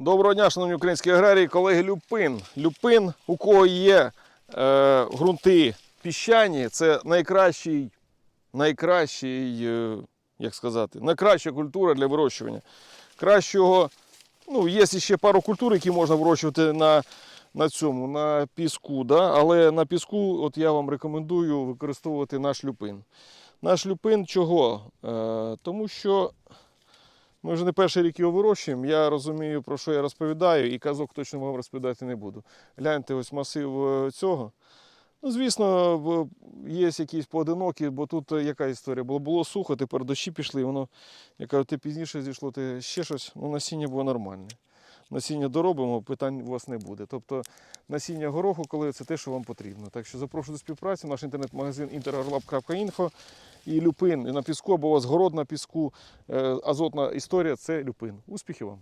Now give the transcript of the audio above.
Доброго дня, шановні українські аграрії, колеги Люпин. Люпин, у кого є е, ґрунти піщані, це найкращий, найкращий, е, як сказати, найкраща культура для вирощування. Кращого, ну, є ще пару культур, які можна вирощувати на, на цьому, на піску, да? але на піску от я вам рекомендую використовувати наш люпин. Наш люпин чого? Е, тому що ми вже не перший рік його вирощуємо. Я розумію, про що я розповідаю, і казок точно вам розповідати не буду. Гляньте, ось масив е, цього. Ну, звісно, є якісь поодинокі, бо тут е, яка історія? Було, було сухо, тепер дощі пішли, воно, яка ти пізніше зійшло, ти ще щось, ну насіння було нормальне. Насіння доробимо, питань у вас не буде. Тобто насіння гороху, коли це те, що вам потрібно. Так що запрошую до співпраці, наш інтернет-магазин interarlab.info і люпин і на піску або у вас город на піску, е, азотна історія це люпин. Успіхів вам!